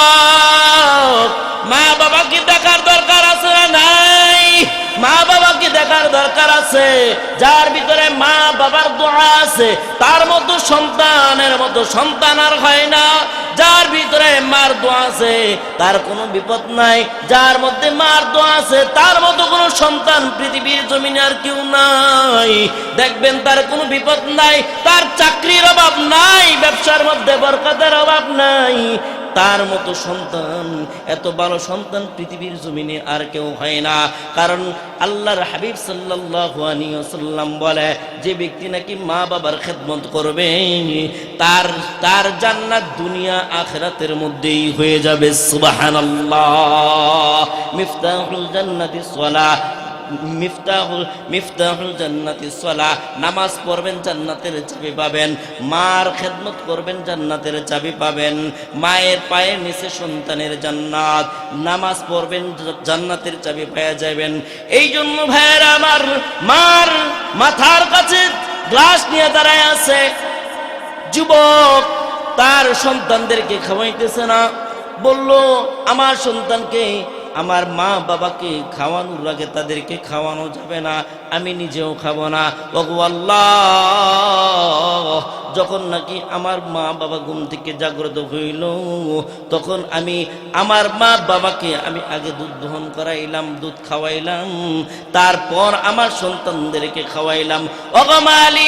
যুবক, মা বাবাকে দেখার দরকার আছে নাই? মা বাবাকে দেখার দরকার আছে? যার ভিতরে মা বাবার দোয়া আছে, তার মতো সন্তানের মতো সন্তান আর হয় না। যার ভিতরে মার দোয়া আছে, তার কোনো বিপদ নাই। যার মধ্যে মার দোয়া আছে, তার মতো কোনো সন্তান পৃথিবীর জমিনে আর কেউ নাই। দেখবেন তার কোনো বিপদ নাই, তার চাকরির অভাব নাই, ব্যবসার মধ্যে বরকতের অভাব নাই। তার মতো সন্তান, এত ভালো সন্তান পৃথিবীর জমিনে আর কেউ হয় না। কারণ আল্লাহর হাবিব ওয়াসাল্লাম বলে, যে ব্যক্তি নাকি মা বাবার খেদমত করবে, তার তার জান্নাত দুনিয়া আখরাতের মধ্যেই হয়ে যাবে। সুবহানাল্লাহ। মিফতাহুল জান্নাতি মিফতাহুল মিফতাহুল জান্নাতি সালাহ। নামাজ পড়বেন, জান্নাতের চাবি পাবেন। মার খেদমত করবেন, জান্নাতের চাবি পাবেন। মায়ের পায়ের নিচে সন্তানের জান্নাত। নামাজ পড়বেন, জান্নাতের চাবি পেয়ে যাবেন। এই জন্য ভাইয়েরা আমার মার মাথার কাছে গ্লাস নিয়ে দাঁড়ায় আছে। যুবক তার সন্তানদেরকে খাওয়াইতেছে না। বলল, আমার সন্তানকে আমার মা বাবাকে খাওয়ানোর আগে তাদেরকে খাওয়ানো যাবে না, আমি নিজেও খাব না। যখন নাকি আমার মা বাবা ঘুম থেকে জাগ্রত হইল, তখন আমি আমার মা বাবাকে আমি আগে দুধ দহন করাইলাম, দুধ খাওয়াইলাম, তারপর আমার সন্তানদেরকে খাওয়াইলাম। অগমালিক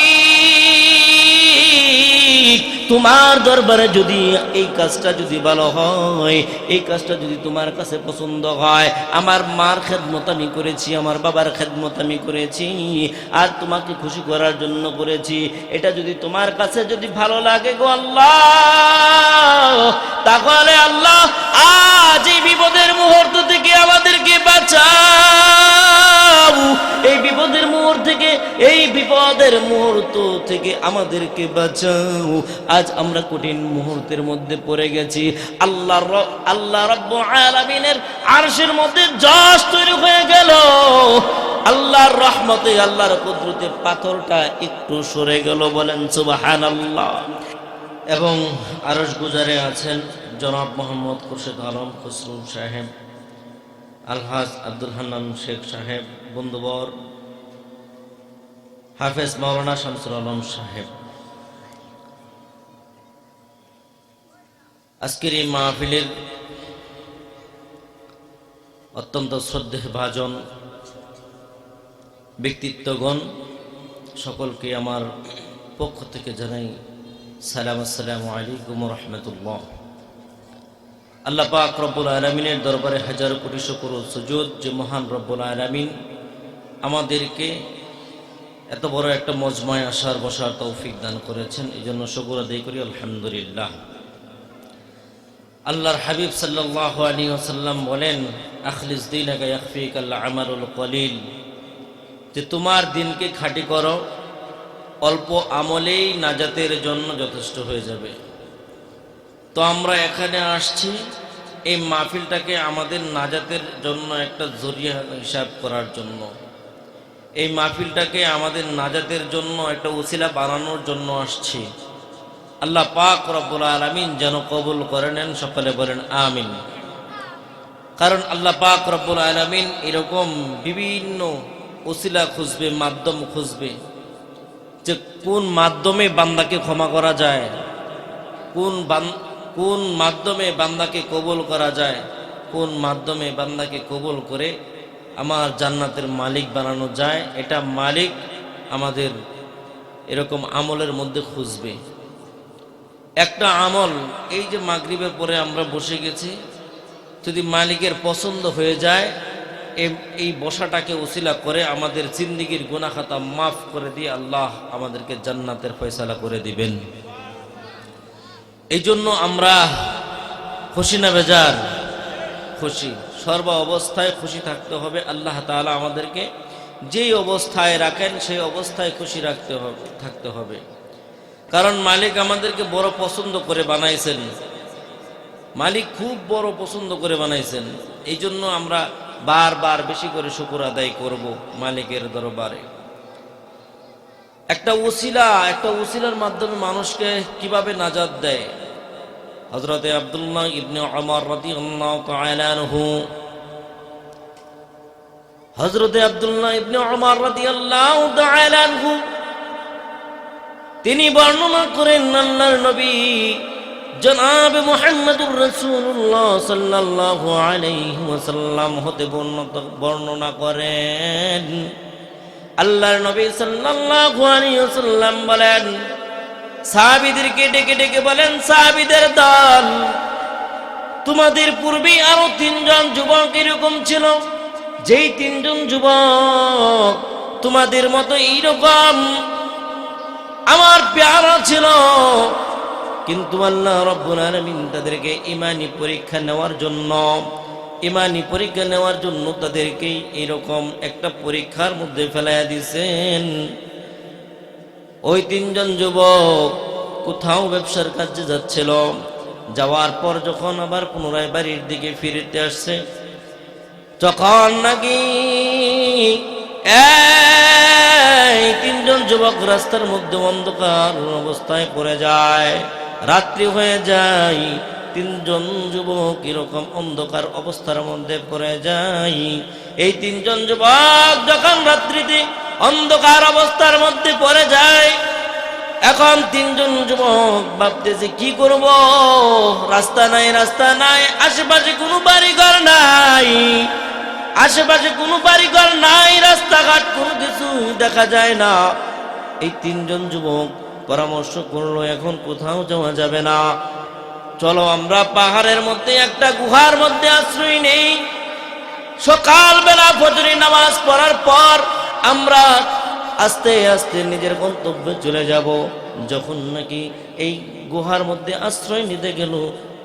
তোমার দরবারে যদি এই কাজটা যদি ভালো হয়, এই কাজটা যদি তোমার কাছে পছন্দ হয়, আমার মার খেদমত আমি করেছি, আমার বাবার খেদমত আমি করেছি, আর তোমাকে খুশি করার জন্য করেছি, এটা যদি তোমার কাছে যদি ভালো লাগে গো আল্লাহ, তাহলে আল্লাহ আজ এই বিপদের মুহূর্ত থেকে আমাদেরকে বাঁচাও। এই বিপদের মুহূর্ত থেকে, এই বিপদের মুহূর্ত থেকে আমাদেরকে বাঁচাও। আজ আমরা কঠিন মুহূর্তের মধ্যে পড়ে গেছি। আল্লাহ আল্লাহ রব্বু আলামিনের আরশের মধ্যে যশ তৈরি হয়ে গেল। আল্লাহর রহমতে, আল্লাহর কুদরতে পাথরটা একটু সরে গেল বলেন সুবাহান আল্লাহ এবং আরশ গুজারে আছেন জনাব মোহাম্মদ খুরশেদ আলম খসরু সাহেব। আলহাজ আব্দুল হান্নান শেখ সাহেব, বন্ধুবর, হাফেজ মাওলানা শামসুল আলম সাহেব। আজকের এই মাহফিলের অত্যন্ত শ্রদ্ধেয় ভাজন ব্যক্তিত্বগণ, সকলকে আমার পক্ষ থেকে জানাই সালাম আসসালামু আলাইকুম রহমতুল্লাহ। আল্লাহ পাক রব্বুল আলমিনের দরবারে হাজার কোটি শুকুর সুজুদ যে মহান রব্বুল আলমিন আমাদেরকে এত বড় একটা মজমায় আসার, বসার তৌফিক দান করেছেন। এই জন্য শুকুর আদায় করি, আলহামদুলিল্লাহ। আল্লাহর হাবিব সাল্লাহ আলী ওসাল্লাম বলেন, আখলিস দিন ইয়াকফিক আল্লাহ আমারুল কলিল। যে তোমার দিনকে খাঁটি করো, অল্প আমলেই নাজাতের জন্য যথেষ্ট হয়ে যাবে। তো আমরা এখানে আসছি এই মাহফিলটাকে আমাদের নাজাতের জন্য একটা জরিয়া হিসাব করার জন্য। এই মাহফিলটাকে আমাদের নাজাতের জন্য একটা উসিলা বানানোর জন্য আসছি। আল্লাহ পাক রব্বুল আলমিন যেন কবুল করে নেন, সকলে বলেন আমিন। কারণ আল্লাহ পাক রব্বুল আলমিন এরকম বিভিন্ন উসিলা খুঁজবে, মাধ্যম খুঁজবে যে কোন মাধ্যমে বান্দাকে ক্ষমা করা যায়, কোন কোন মাধ্যমে বান্দাকে কবুল করা যায়? কোন মাধ্যমে বান্দাকে কবুল করে আমার জান্নাতের মালিক বানানো যায়? এটা মালিক আমাদের এরকম আমলের মধ্যে খুঁজবে। একটা আমল, এই যে মাগরিবের পরে আমরা বসে গেছি, যদি মালিকের পছন্দ হয়ে যায় এই বসাটাকে উসিলা করে আমাদের জিন্দিগির গুনাখাতা মাফ করে দিয়ে আল্লাহ আমাদেরকে জান্নাতের ফয়সালা করে দিবেন। এই জন্য আমরা খুশি না বেজার? খুশি। সর্ব অবস্থায় খুশি থাকতে হবে। আল্লাহ তাআলা আমাদেরকে যেই অবস্থায় রাখেন, সেই অবস্থায় খুশি রাখতে হবে, থাকতে হবে। কারণ মালিক আমাদেরকে বড় পছন্দ করে বানাইছেন। মালিক খুব বড় পছন্দ করে বানাইছেন। এই জন্য আমরা বারবার বেশি করে শুকুর আদায় করব মালিকের দরবারে। একটা উসিলা একটা উসিলার মাধ্যমে মানুষকে কীভাবে নাজাদ দেয়? হজরতে আবদুল্লাহ ইবনে অমর তাআলা আনহু। হজরতে আবদুল্লাহ ইবনে অমর তাআলা আনহু। তিনি বর্ণনা করেন, আল্লাহর নবী জনাব মুহাম্মদুর রাসূলুল্লাহ সাল্লাল্লাহু আলাইহি ওয়াসাল্লাম হতে বর্ণত- বর্ণনা করেন। আল্লাহর নবী সাল্লাল্লাহু আলাইহি ওয়াসাল্লাম বলেন সাহাবীদেরকে ডেকে ডেকে বলেন, সাহাবীদের দল, তোমাদের পূর্বে আরও তিনজন যুবক এরকম ছিল। যেই তিনজন যুবক তোমাদের মতো এইরকম আমার পেয়ারা ছিল। কিন্তু আল্লাহ রব্বুল আলামিন তাদেরকে ইমানি পরীক্ষা নেওয়ার জন্য, ইমানি পরীক্ষা নেওয়ার জন্য তাদেরকে এরকম একটা পরীক্ষার মধ্যে ফেলাইয়া দিছেন। ওই তিনজন যুবক কোথাও ব্যবসার কাজে যাচ্ছিল। যাওয়ার পর যখন আবার পুনরায় বাড়ির দিকে ফিরতে আসছে, তখন নাকি তিনজন যুবক রাস্তার মধ্যে অন্ধকার অবস্থায় পড়ে যায়। রাত্রি হয়ে যায়, তিনজন যুবক এরকম অন্ধকার অবস্থার মধ্যে পড়ে যায়। এই তিনজন যুবক যখন রাত্রিতে অন্ধকার অবস্থার মধ্যে পড়ে যায়। এখন তিনজন যুবক ভাবতেছে, কি করব? রাস্তা নাই রাস্তা নাই, আশেপাশে কোনো বাড়িঘর নাই। আশেপাশে কোনো বাড়িঘর নাই, রাস্তাঘাট কোনো কিছু দেখা যায় না। এই তিনজন যুবক পরামর্শ করল, এখন কোথাও যাওয়া যাবে না। চলো, আমরা পাহাড়ের মধ্যে, একটা গুহার মধ্যে আশ্রয় নেই। সকালবেলা ফজরি নামাজ পড়ার পর আমরা আস্তে আস্তে নিজের গন্তব্যে চলে যাব। যখন নাকি এই গুহার মধ্যে আশ্রয় নিতে গেল,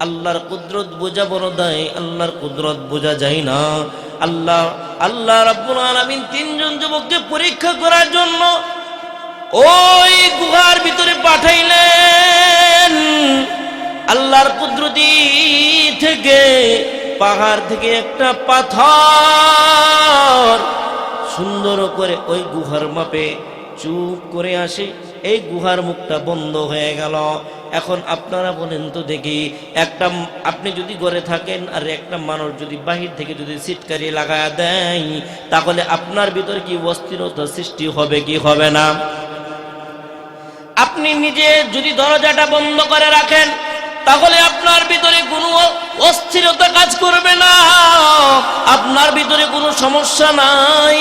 আল্লাহর কুদরত বোঝা বড় দেয়, আল্লাহর কুদরত বোঝা যায় না। আল্লাহ আল্লাহ রাব্বুল আলামিন তিনজন যুবককে পরীক্ষা করার জন্য ওই গুহার ভিতরে পাঠাইলেন। আল্লাহর কুদরতি থেকে পাহাড় থেকে একটা পাথর সুন্দর করে ওই গুহার মাপে চুপ করে আসে। এই গুহার মুখটা বন্ধ হয়ে গেল। এখন আপনারা বলেন তো দেখি, একটা আপনি যদি ঘরে থাকেন আর একটা মানুষ যদি বাহির থেকে যদি সিটকারি লাগায় দেয়, তাহলে আপনার ভিতর কি অস্থিরতা সৃষ্টি হবে কি হবে না? আপনি নিজে যদি দরজাটা বন্ধ করে রাখেন তাহলে আপনার ভিতরে কোনো অস্থিরতা কাজ করবে না। আপনার ভিতরে কোনো সমস্যা নাই।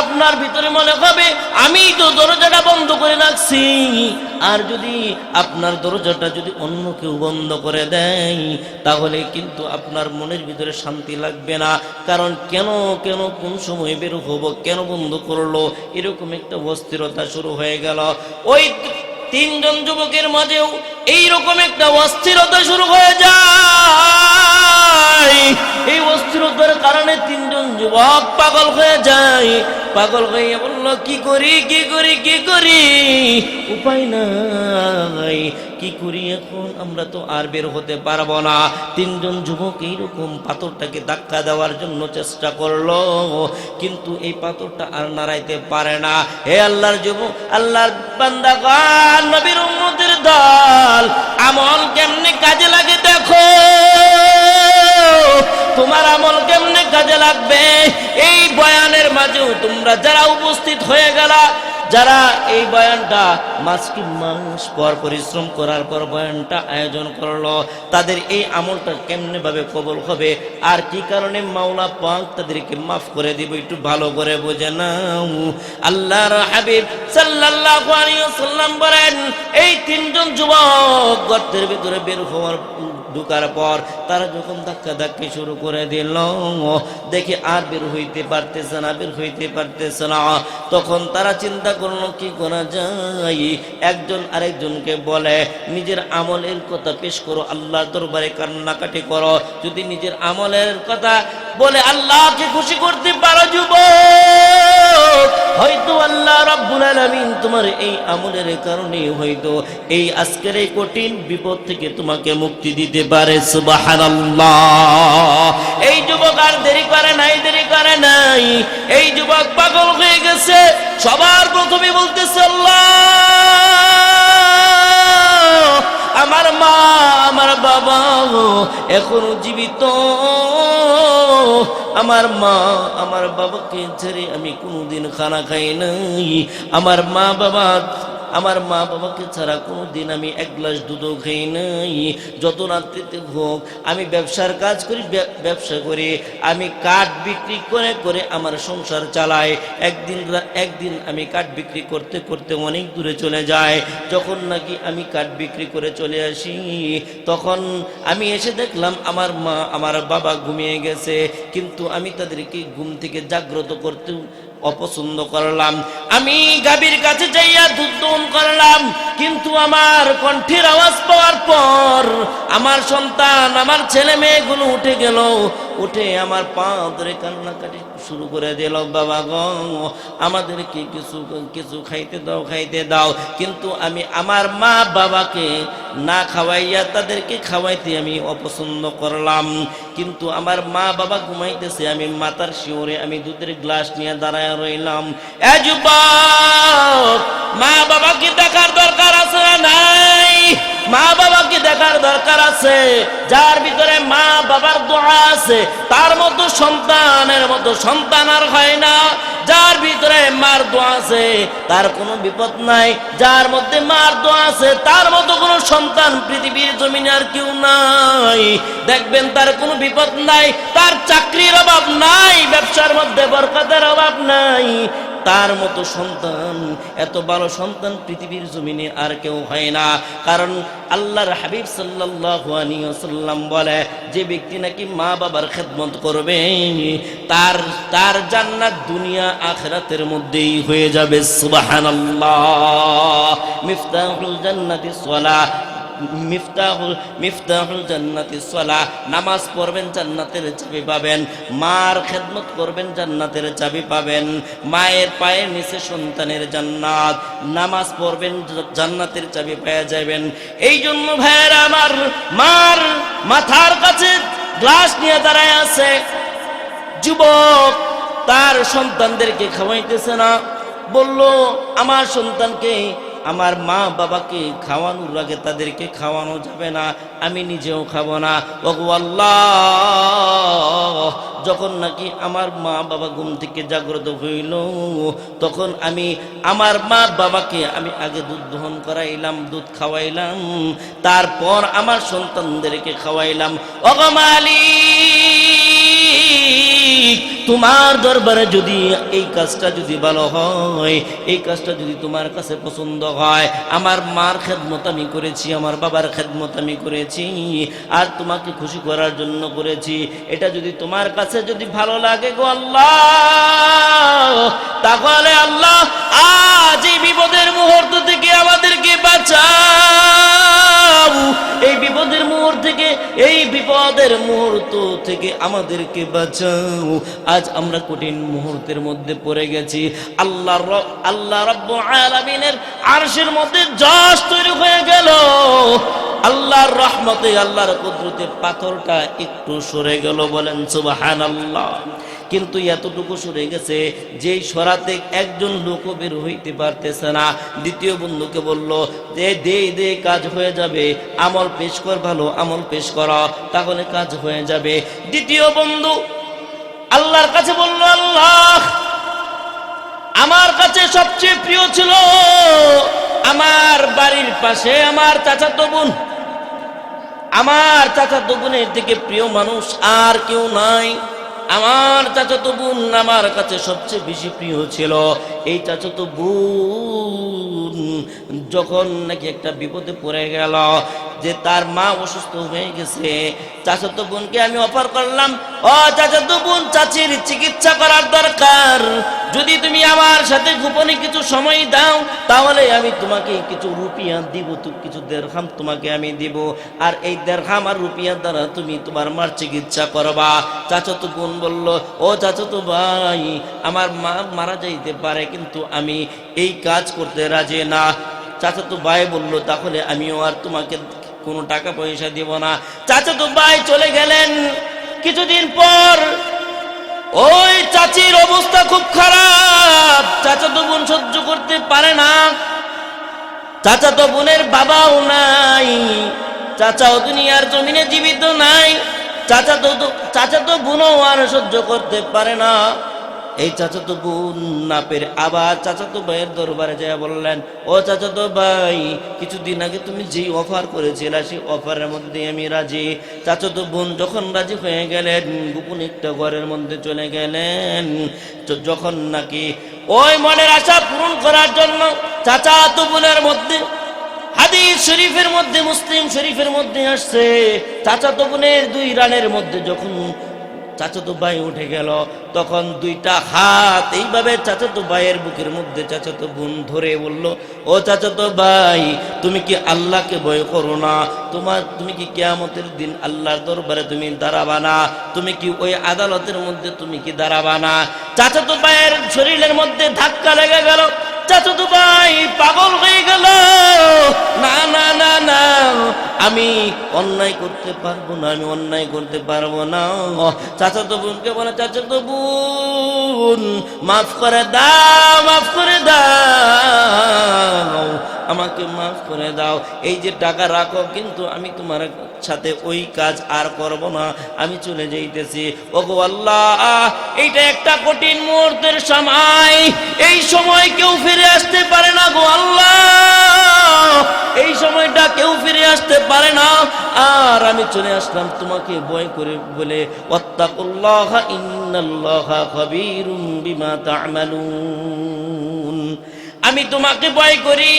আপনার ভিতরে মনে হবে, আমি তো দরজাটা বন্ধ করে রাখছি। আর যদি আপনার দরজাটা যদি অন্য কেউ বন্ধ করে দেয়, তাহলে কিন্তু আপনার মনের ভিতরে শান্তি লাগবে না। কারণ কেন কেন, কোন সময় বের হব, কেন বন্ধ করল, এরকম একটা অস্থিরতা শুরু হয়ে গেল। ওই তিনজন যুবকের মাঝেও এইরকম একটা অস্থিরতা শুরু হয়ে যায়। এই কারণে তিনজন যুবক পাগল হয়ে যায়। পাগল হয়ে বলল, কি করি কি করি কি করি? উপায় নাই। কি করি এখন? আমরা তো আর বের হতে পারব না। তিনজন যুবক এইরকম পাথরটাকে ধাক্কা দেওয়ার জন্য চেষ্টা করল, কিন্তু এই পাথরটা আর নাড়াইতে পারে না। হে আল্লাহর যুবক, আল্লাহর বান্দাগান নবীর উম্মতের দল, আমল কেমনে কাজে লাগে দেখো। তোমার আমল কেমনে কাজে লাগবে? এই বয়ানের মাঝেও তোমরা যারা উপস্থিত হয়ে গেলা, যারা এই বয়ানটা মাস কি মাস পর পরিশ্রম করার পর বয়ানটা আয়োজন করল, তাদের এই আমলটা কেমনে ভাবে কবল হবে? আর কি কারণে মাওলা পাক তাদেরকে মাফ করে দিব একটু ভালো করে বোঝে নাও। আল্লাহর হাবিব সাল্লাল্লাহু আলাইহি ওয়াসাল্লাম বলেন, এই তিনজন যুবক গর্তের ভিতরে বের হওয়ার ঢুকার পর তারা যখন ধাক্কা ধাক্কি শুরু করে দিল, দেখে আর বের হইতে পারতেছে না, বের হইতে পারতেছে না। তখন তারা চিন্তা করল, কি করা যায়? একজন আরেকজনকে বলে, নিজের আমলের কথা পেশ করো, আল্লাহর দরবারে কান্নাকাটি করো। যদি নিজের আমলের কথা বলে, আল্লাহকে খুশি করতে পারো, যুবক! হয়তো আল্লাহ রাব্বুল আলামিন তোমার এই আমলের কারণে হয়তো এই আজকের এই কঠিন বিপদ থেকে তোমাকে মুক্তি দিতে পারে, সুবহানাল্লাহ। এই যুবক আর দেরি করে নাই, দেরি করে নাই। এই যুবক পাগল হয়ে গেছে। সবার প্রথমে বলতেছে, আল্লাহ, আমার মা, আমার বাবা এখনও জীবিত। আমার মা আমার বাবাকে ছেড়ে আমি কোনোদিন খানা খাই নাই। আমার মা বাবা আমার মা বাবাকে ছাড়া কোনো দিন আমি এক গ্লাস দুধও খাই নাই। যত রাত্রিতে হোক, আমি ব্যবসার কাজ করি ব্যবসা করে, আমি কাঠ বিক্রি করে করে আমার সংসার চালাই। একদিন একদিন আমি কাঠ বিক্রি করতে করতে অনেক দূরে চলে যায় যখন নাকি আমি কাঠ বিক্রি করে চলে আসি, তখন আমি এসে দেখলাম আমার মা, আমার বাবা ঘুমিয়ে গেছে। কিন্তু আমি তাদেরকে ঘুম থেকে জাগ্রত করতে অপছন্দ করলাম। আমি গাভীর কাছে যাইয়া দুধ করলাম, কিন্তু আমার কণ্ঠের আওয়াজ পাওয়ার পর আমার সন্তান, আমার ছেলে মেয়েগুলো উঠে গেল। উঠে আমার পা ধরে কান্নাকাটি শুরু করে দিল, বাবা গো, আমাদেরকে কিছু কিছু খাইতে দাও খাইতে দাও। কিন্তু আমি আমার মা বাবাকে না খাওয়াইয়া তাদেরকে খাওয়াইতে আমি অপছন্দ করলাম। কিন্তু আমার মা বাবা ঘুমাইতেছে, আমি মাতার শিওরে আমি দুধের গ্লাস নিয়ে দাঁড়ায় রইলাম। মা বাবাকে দেখার দরকার আছে নাই? মা বাবাকে দেখার দরকার আছে? যার ভিতরে মা বাবার দোয়া আছে, তার মতো সন্তানের মতো সন্তান আর হয় না। যার ভিতরে মার দোয়া আছে, তার কোনো বিপদ নাই। যার মধ্যে মার দোয়া আছে, তার মতো কোনো সন্তান পৃথিবীর জমিনে আর কেউ নাই। দেখবেন তার কোনো বিপদ নাই, তার চাকরির অভাব নাই, ব্যবসার মধ্যে বরকতের অভাব নাই। তার মতো সন্তান, এত ভালো সন্তান পৃথিবীর জমিনে আর কেউ হয় না। কারণ আল্লাহর হাবিব সাল্লাল্লাহু বলে, যে ব্যক্তি নাকি মা বাবার খেদমত করবে, তার তার জান্নাত দুনিয়া আখরাতের মধ্যেই হয়ে যাবে সালাহ মিফতাহুল মিফতাহুল জান্নাতি সালাহ। নামাজ পড়বেন, জান্নাতের চাবি পাবেন। মার খেদমত করবেন, জান্নাতের চাবি পাবেন। মায়ের পায়ের নিচে সন্তানের জান্নাত। নামাজ পড়বেন, জান্নাতের চাবি পেয়ে যাবেন। এই জন্য ভাইয়ের আমার মার মাথার কাছে গ্লাস নিয়ে দাঁড়ায় আছে। যুবক তার সন্তানদেরকে খাওয়াইতেছে না। বলল, আমার সন্তানকে আমার মা বাবাকে খাওয়ানোর আগে তাদেরকে খাওয়ানো যাবে না, আমি নিজেও খাব না। আল্লাহ, যখন নাকি আমার মা বাবা ঘুম থেকে জাগ্রত হইল, তখন আমি আমার মা বাবাকে আমি আগে দুধ দহন করাইলাম, দুধ খাওয়াইলাম, তারপর আমার সন্তানদেরকে খাওয়াইলাম। অগমালি তোমার দরবারে যদি এই কাজটা যদি ভালো হয়, এই কাজটা যদি তোমার কাছে পছন্দ হয়, আমার মার খেদমত আমি করেছি, আমার বাবার খেদমত আমি করেছি, আর তোমাকে খুশি করার জন্য করেছি, এটা যদি তোমার কাছে যদি ভালো লাগে গো আল্লাহ, তাহলে আল্লাহ বিপদের মুহূর্ত থেকে আমাদেরকে বাঁচাও। আজ আমরা কঠিন মুহূর্তের মধ্যে পড়ে গেছি। আল্লাহ আল্লাহ রব্ব আলামিনের আরশের মধ্যে যশ তৈরি হয়ে গেল। আল্লাহর রহমতে, আল্লাহর কুদরতে পাথরটা একটু সরে গেল বলেন সুবহানাল্লাহ। কিন্তু এতটুকু সরে গেছে যেই সরাতে একজন লোকও বের হইতে পারতেছে না। দ্বিতীয় বন্ধুকে বলল যে দে দে, কাজ হয়ে যাবে। আমল পেশ কর ভালো, আমল পেশ কর, তাহলে কাজ হয়ে যাবে। দ্বিতীয় বন্ধু আল্লাহর কাছে বলল, আল্লাহ, আমার কাছে সবচেয়ে প্রিয় ছিল আমার বাড়ির পাশে আমার চাচাতো বোন। আমার চাচাতো বোনের থেকে প্রিয় মানুষ আর কেউ নাই। আমার চাচাতো বোন আমার কাছে সবচেয়ে বেশি প্রিয় ছিল। এই চাচাতো বোন যখন নাকি একটা বিপদে পড়ে গেল যে তার মা অসুস্থ হয়ে গেছে, চাচাতো বোনকে আমি অফার করলাম, ও চাচাতো বোন, চাচির চিকিৎসা করার দরকার। যদি তুমি আমার সাথে গোপনে কিছু সময় দাও, তাহলে আমি তোমাকে কিছু রুপিয়া দিব কিছু দেড়হাম তোমাকে আমি দিব। আর এই দেড়হাম আর রুপিয়ার দ্বারা তুমি তোমার মার চিকিৎসা করবা। চাচাতো বোন বলল, ও চাচাতো ভাই, আমার মা মারা যাইতে পারে, কিন্তু আমি এই কাজ করতে রাজি না। চাচাতো ভাই বলল, তাহলে আমিও আর তোমাকে কোনো টাকা পয়সা দিব না। চাচাতো ভাই চলে গেলেন। কিছুদিন পর ওই চাচির অবস্থা খুব খারাপ। চাচা তো বোন সহ্য করতে পারে না। চাচা তো বোনের বাবাও নাই। চাচাও দুনিয়ার জমিনে জীবিত নাই। চাচা তো চাচা তো বোনও আর সহ্য করতে পারে না। এই চাচা তো বোন না পেরে আবার চাচা তো ভাইয়ের দরবারে যায় বললেন, ও চাচা তো ভাই, কিছুদিন আগে তুমি যেই অফার করেছিলে, সেই অফারের মধ্যে আমি রাজি। চাচা তো বোন যখন রাজি হয়ে গেলেন, গোপন একটা ঘরের মধ্যে চলে গেলেন। যখন নাকি ওই মনের আশা পূরণ করার জন্য চাচা তো বোনের মধ্যে, হাদিস শরীফের মধ্যে, মুসলিম শরীফের মধ্যে আসছে, চাচাতো বোনের দুই রানের মধ্যে যখন চাচাতো ভাই উঠে গেল। তখন দুইটা হাত এইভাবে চাচাতো ভাইয়ের বুকের মধ্যে চাচাতো বোন ধরে বলল, ও চাচাতো ভাই, তুমি কি আল্লাহকে ভয় করো না? তোমার, তুমি কি কেয়ামতের দিন আল্লাহর দরবারে তুমি দাঁড়াবা না? তুমি কি ওই আদালতের মধ্যে তুমি কি দাঁড়াবা না? চাচাতো ভাইয়ের শরীরের মধ্যে ধাক্কা লেগে গেল। চাচাতো ভাই পাগল হয়ে গেল। না না না না, আমি অন্যায় করতে পারব না, আমি অন্যায় করতে পারব না। চাচাতো বোনকে বলে চাচাতো বোন, মাফ করে দাও, মাফ করে দাও। আমাকে মাফ করে দাও। এই যে টাকা রাখো, কিন্তু আমি তোমার সাথে ওই কাজ আর করব না। আমি চলে যাইতেছি। ওগো আল্লাহ, এইটা একটা কঠিন মুহূর্তের সময়। এই সময় কেউ ফিরে আসতে পারে না গো আল্লাহ। এই সময়টা কেউ ফিরে আসতে পারে না। আর আমি চলে আসলাম তোমাকে ভয় করে বলে তা'মালুন। আমি তোমাকে ভয় করি।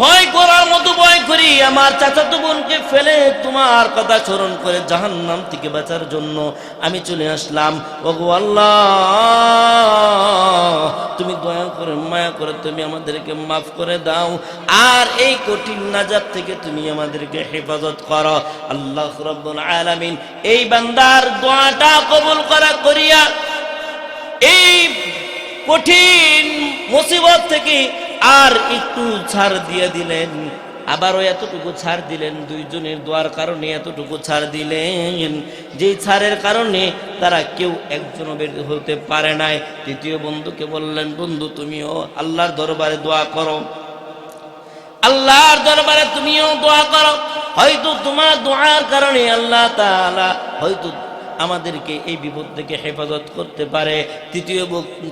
ভয় করার মতো ভয় করি। আমার চাচাতো বোনকে ফেলে তোমার কথা স্মরণ করে জাহান্নাম থেকে বাঁচার জন্য আমি চলে আসলাম। ওগো আল্লাহ, তুমি দয়া করে, মায়া করে তুমি আমাদেরকে মাফ করে দাও। আর এই কঠিন নাজার থেকে তুমি আমাদেরকে হেফাজত করো। আল্লাহ রব্বুল আলামিন এই বান্দার দোয়াটা কবুল করা করিয়া এই কঠিন মুসিবত থেকে আর একটু ছাড় দিয়ে দিলেন। আবারও এতটুকু ছাড় দিলেন, দুইজনের দোয়ার কারণে এতটুকু ছাড় দিলেন। যেই ছাড়ের কারণে তারা কেউ একজনও বের হতে পারে নাই। তৃতীয় বন্ধুকে বললেন, বন্ধু, তুমিও আল্লাহর দরবারে দোয়া করো। আল্লাহর দরবারে তুমিও দোয়া করো। হয়তো তোমার দোয়ার কারণে আল্লাহ তাআলা হয়তো আমাদেরকে এই বিপদ থেকে হেফাজত করতে পারে। তৃতীয়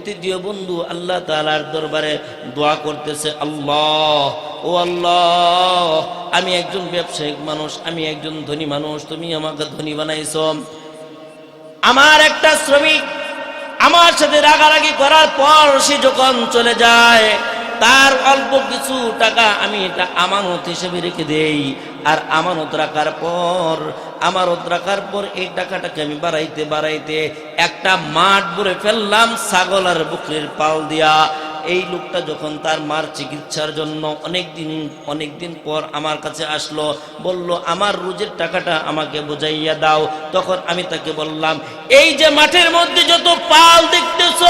তৃতীয় বন্ধু আল্লাহ তাআলার দরবারে দোয়া করতেছে, আল্লাহ, ও আল্লাহ, আমি একজন ব্যবসায়িক মানুষ, আমি একজন ধনী মানুষ, তুমি আমাকে ধনী বানাইছ। আমার একটা শ্রমিক আমার সাথে রাগারাগি করার পর সে যখন চলে যায়, তার অল্প কিছু টাকা আমি এটা আমানত হিসেবে রেখে দেই। আর আমানত রাখার পর আমানত রাখার পর এই টাকাটাকে আমি বাড়াইতে বাড়াইতে একটা মাঠ ভরে ফেললাম, ছাগল আর বুকের পাল দিয়া। এই লোকটা যখন তার মার চিকিৎসার জন্য অনেক দিন অনেক দিন পর আমার কাছে আসলো, বলল, আমার রোজের টাকাটা আমাকে বুঝাইয়া দাও। তখন আমি তাকে বললাম, এই যে মাঠের মধ্যে যত পাল দেখতেছ,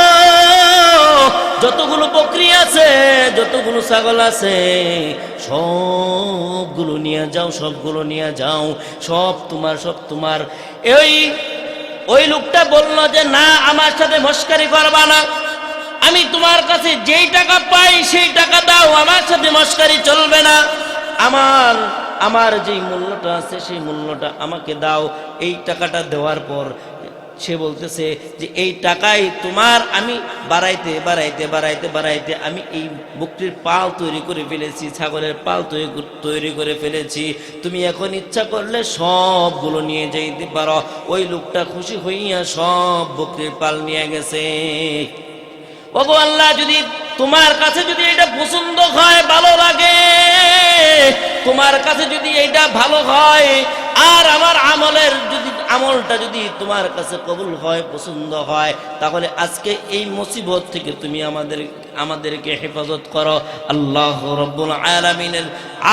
যতগুলো বকরি আছে, যতগুলো ছাগল আছে, সবগুলো নিয়ে যাও, সবগুলো নিয়ে যাও, সব তোমার সব তোমার। এই, ওই লোকটা বলল যে, না, আমার সাথে মস্কারি করবা না। আমি তোমার কাছে যেই টাকা পাই, সেই টাকা দাও, আমার সাথে মস্কারি চলবে না। আমার আমার যেই মূল্যটা আছে, সেই মূল্যটা আমাকে দাও। এই টাকাটা দেওয়ার পর সে বলতেছে যে, এই টাকাই তোমার, আমি বাড়াইতে বাড়াইতে বাড়াইতে বাড়াইতে আমি এই বুকটির পাল তৈরি করে ফেলেছি, ছাগলের পাল তৈরি তৈরি করে ফেলেছি। তুমি এখন ইচ্ছা করলে সবগুলো নিয়ে যাইতে পারো। ওই লোকটা খুশি হইয়া সব বকরির পাল নিয়ে গেছে। ওগো আল্লাহ, যদি তোমার কাছে যদি এটা পছন্দ হয়, ভালো লাগে, তোমার কাছে যদি এটা ভালো হয়, আর আমার আমলের যদি, আমলটা যদি তোমার কাছে কবুল হয়, পছন্দ হয়, তাহলে আজকে এই মুসিবত থেকে তুমি আমাদের, আমাদেরকে হেফাজত করো। আল্লাহ রব্বুল আলামিনের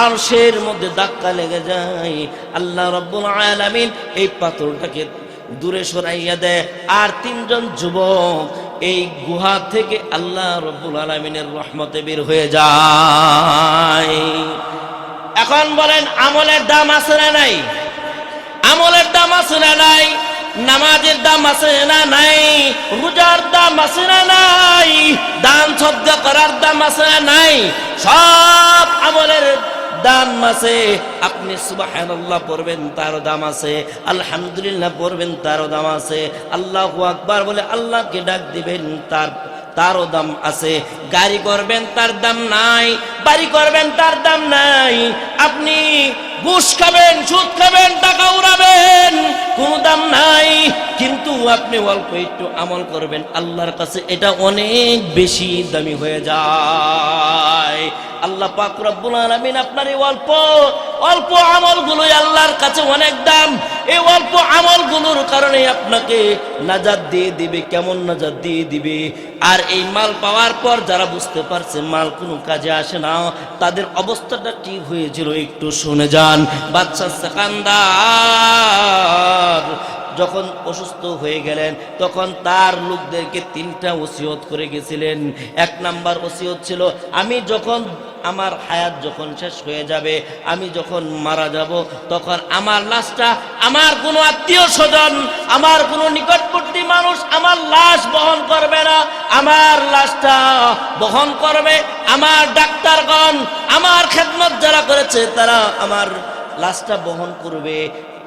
আরশের মধ্যে ধাক্কা লেগে যায়। আল্লাহ রব্বুল আলামিন এই পাথরটাকে দূরে সরাইয়া দেয়। আর তিনজন যুবক এই গুহা থেকে আল্লাহ রব্বুল আলমিনের রহমতে বের হয়ে যায়। এখন বলেন, আমলের দাম আছে না নাই? আমলের দাম আছে না নাই? নামাজের দাম আছে না নাই? রোজার দাম আছে না নাই? দান সদ্য করার দাম আছে না নাই? সব আমলের দাম আছে আপনি সুবহানাল্লাহ পড়বেন, তার দাম আছে। আলহামদুলিল্লাহ পড়বেন তারও দাম আছে। আল্লাহ আকবার বলে আল্লাহকে ডাক দিবেন, তার তারও দাম আছে। গাড়ি করবেন, তার দাম নাই। বাড়ি করবেন, তার দাম নাই। আপনি ঘুষ খাবেন, সুদ খাবেন, টাকা উড়াবেন, কোনো দাম নাই। কিন্তু আপনি অল্প একটু আমল করবেন, আল্লাহর কাছে এটা অনেক বেশি দামি হয়ে যায়। আল্লাহ পাক রব্বুল আলামিন আপনার এই অল্প অল্প আমলগুলোই আল্লাহর কাছে অনেক দাম। এই অল্প আমলগুলোর কারণে আপনাকে নাজাদ দিয়ে দিবে, কেমন নাজাত দিয়ে দিবে। আর এই মাল পাওয়ার পর যারা বুঝতে পারছে মাল কোনো কাজে আসে না, তাদের অবস্থাটা ঠিক হয়েছিল একটু শুনে যান। বাচ্চা সেকান্দার যখন অসুস্থ হয়ে গেলেন, তখন তার লোকদেরকে তিনটা ওসিয়ত করে গেছিলেন। এক নাম্বার ওসিয়ত ছিল, আমি যখন আমার হায়াত যখন শেষ হয়ে যাবে, আমি যখন মারা যাব, তখন আমার লাশটা, আমার কোনো আত্মীয় স্বজন, আমার কোনো নিকটবর্তী মানুষ আমার লাশ বহন করবে না। আমার লাশটা বহন করবে আমার ডাক্তারগণ, আমার খেদমত যারা করেছে, তারা আমার লাশটা বহন করবে।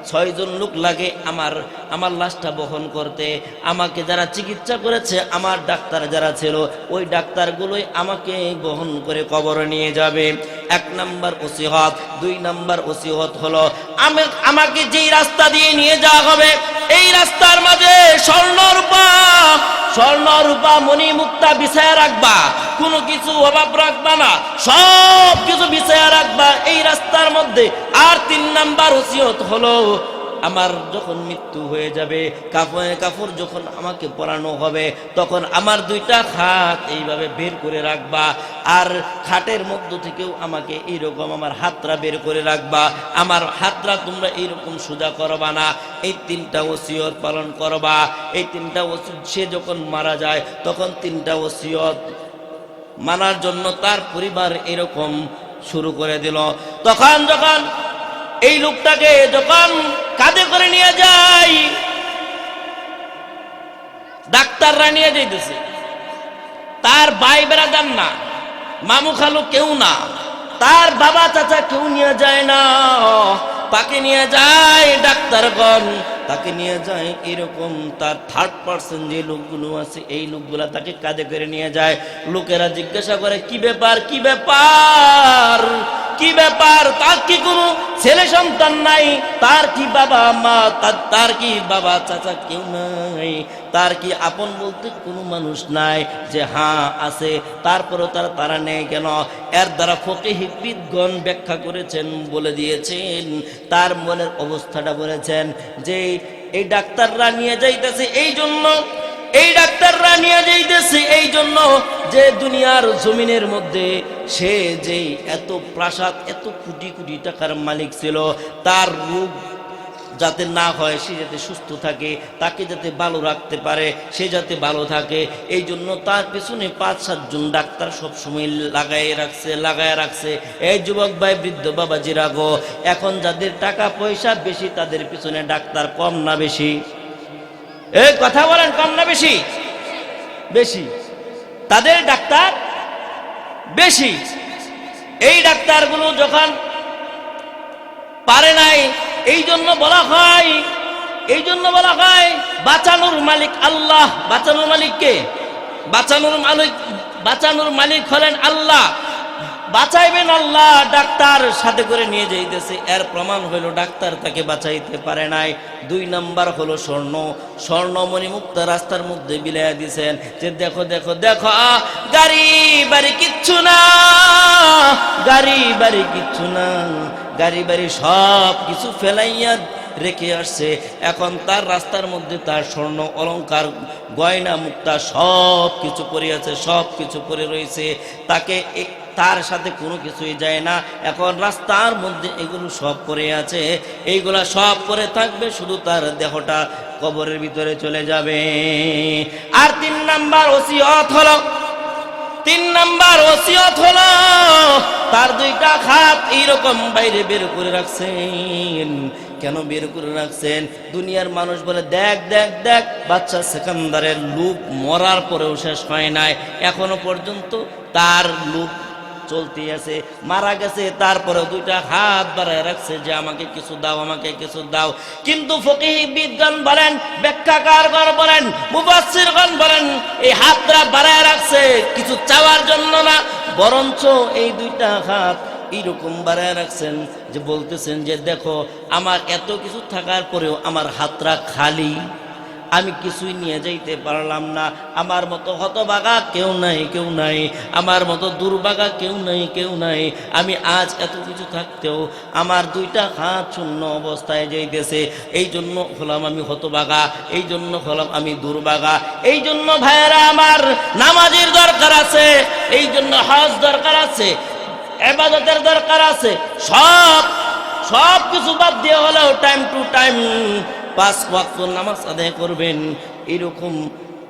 ছয়জন লোক লাগে আমার আমার লাশটা বহন করতে। আমাকে যারা চিকিৎসা করেছে, আমার ডাক্তার যারা ছিল, ওই ডাক্তারগুলোই আমাকে বহন করে কবর নিয়ে যাবে। এক নাম্বার ওসিহত, দুই নাম্বার ওসিহত হলো, আমি, আমাকে যেই রাস্তা দিয়ে নিয়ে যাওয়া হবে, এই রাস্তার মাঝে স্বর্ণর রূপা স্বর্ণ রূপা মণি মুক্তা বিছায় রাখবা, কোনো কিছু অভাব রাখবা না সব কিছু বিছায় রাখবা। এই রাস্তার মধ্যে আর তিন নাম্বার ওসিয়ত হলো আমার যখন মৃত্যু হয়ে যাবে কাপড়ে কাপড় যখন আমাকে পরানো হবে, তখন আমার দুইটা হাত এইভাবে বের করে রাখবা, আর খাটের মধ্য থেকেও আমাকে এইরকম আমার হাতরা বের করে রাখবা। আমার হাতরা তোমরা এইরকম সোজা করবা না, এই তিনটা ওসিয়ত পালন করবা। এই তিনটা ওসিয়ত, সে যখন মারা যায়, তখন তিনটা ওসিয়ত মানার জন্য তার পরিবার এরকম শুরু করে দিল। তখন যখন এই লোকটাকে যখন কাঁধে করে নিয়ে যাই ডাক্তাররা নিয়ে যাইতেছে। তার ভাই বেড়াদার না, মামু খালু কেউ না। তার বাবা চাচা কেউ নিয়ে যায় না। তাকে নিয়ে যায় ডাক্তারগণ। তাকে নিয়ে যায় এরকম তার থার্ড পার্সন যে লোকগুলো আছে, এই লোকগুলা তাকে কাঁধে করে নিয়ে যায়। লোকেরা জিজ্ঞাসা করে, কি ব্যাপার কি ব্যাপার? কি ব্যাপার? তার কি কোনো ছেলে সন্তান নাই? তার কি বাবা মা? তার কি বাবা চাচা কেউ নাই? তার কি আপন বলতে কোনো মানুষ নাই? যে হ্যাঁ আছে। তারপরেও তারা তারা নেই কেন? এর দ্বারা ফকে হিবিদগণ ব্যাখ্যা করেছেন, বলে দিয়েছেন। তার মনের অবস্থাটা বলেছেন যে এই ডাক্তাররা নিয়ে যাইতেছে এই জন্য, এই ডাক্তাররা নিয়ে যাইতেছে এই জন্য যে দুনিয়ার জমিনের মধ্যে সে যে এত প্রাসাদ, এত কোটি কোটি টাকার মালিক ছিল, তার রোগ যাতে না হয়, সে যাতে সুস্থ থাকে, তাকে যাতে ভালো রাখতে পারে, সে যাতে ভালো থাকে। এই জন্য তার পেছনে পাঁচ সাতজন ডাক্তার সবসময় লাগাই রাখছে, লাগায় রাখছে। এই যুবক ভাই, বৃদ্ধ বাবাজিরা গো এখন যাদের টাকা পয়সা বেশি, তাদের পিছনে ডাক্তার কম না বেশি? এই কথা বলেন, কম না বেশি? বেশি। তাদের ডাক্তার বেশি। এই ডাক্তারগুলো যখন পারে নাই। এই জন্য বলা হয় এই জন্য বলা হয়, বাঁচানোর মালিক আল্লাহ। বাঁচানোর মালিককে বাঁচানোর মালিক বাঁচানোর মালিক হলেন আল্লাহ। বাঁচাইবেন আল্লাহ, ডাক্তার সাথে করে নিয়ে যাইতেছে। এর প্রমাণ হইল ডাক্তার তাকে বাঁচাইতে পারে নাই। দুই নাম্বার হলো স্বর্ণ। স্বর্ণমণি মুক্ত রাস্তার মধ্যে বিলাইয়া দিছেন যে, দেখো দেখো দেখো গাড়ি বাড়ি কিচ্ছু না, গাড়ি বাড়ি কিচ্ছু না, গাড়ি বাড়ি সব কিছু ফেলাইয়া রেখে আসছে। এখন তার রাস্তার মধ্যে তার স্বর্ণ অলংকার গয়না, মুক্তা সব কিছু পরে আছে, সব কিছু পরে রয়েছে। তাকে তার সাথে কোনো কিছুই যায় না। এখন রাস্তার মধ্যে এগুলো সব পরে আছে। এইগুলা সব পরে থাকবে, শুধু তার দেহটা কবরের ভিতরে চলে যাবে। আর তিন নাম্বার ওসিয়ত হলো, তিন নাম্বার ওসিয়ত হলো, তার দুইটা খাত এইরকম বাইরে বের করে রাখছেন। কেন বের করে রাখছেন? দুনিয়ার মানুষ বলে, দেখ দেখ দেখ, বাচ্চা সেকান্দারের লুপ মরার পরেও শেষ হয় নাই। এখনও পর্যন্ত তার লুপ চলতে আছে মারা গেছে তারপরে দুইটা হাত বাড়ায় রাখছে যে আমাকে কিছু দাও, আমাকে কিছু দাও। কিন্তু ফকিহ বিজ্ঞান বলেন, ব্যাখ্যাকারগণ বলেন, মুফাসসিরগণ বলেন, এই হাতটা বাড়ায় রাখছে, কিছু চাওয়ার জন্য না, বরঞ্চ এই দুইটা হাত এইরকম বাড়ায় রাখছেন যে বলতেছেন যে দেখো, আমার এত কিছু থাকার পরেও আমার হাতটা খালি। আমি কিছুই নিয়ে যাইতে পারলাম না। আমার মতো হতবাগা কেউ নাই কেউ নাই। আমার মতো দুর্বাগা কেউ নাই কেউ নাই। আমি আজ এত কিছু থাকতেও আমার দুইটা হাত শূন্য অবস্থায় যাইতেছে। এই জন্য হলাম আমি হতবাগা এই জন্য হলাম আমি দুর্বাগা এই জন্য ভাইয়েরা আমার নামাজের দরকার আছে, এই জন্য হজ দরকার আছে, এবাদতের দরকার আছে। সব সব কিছু বাদ দিয়ে হলেও টাইম টু টাইম পাঁচ ওয়াক্ত নামাজ আদায় করবেন। এরকম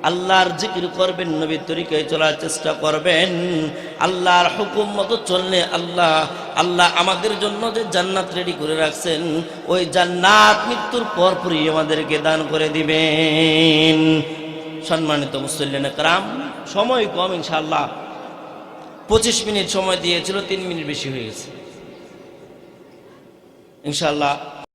আল্লাহর জিকির করবেন, নবীর তরিকায় চলার চেষ্টা করবেন। আল্লাহর হুকুম মতো চললে আল্লাহ আল্লাহ আমাদের জন্য যে জান্নাত রেডি করে রাখছেন, ওই জান্নাত মৃত্যুর পরপরই আমাদেরকে দান করে দিবেন। সম্মানিত মুসল্লিন কারাম সময় কম ইনশাল্লাহ পঁচিশ মিনিট সময় দিয়েছিল, তিন মিনিট বেশি হয়ে গেছে। ইনশাল্লাহ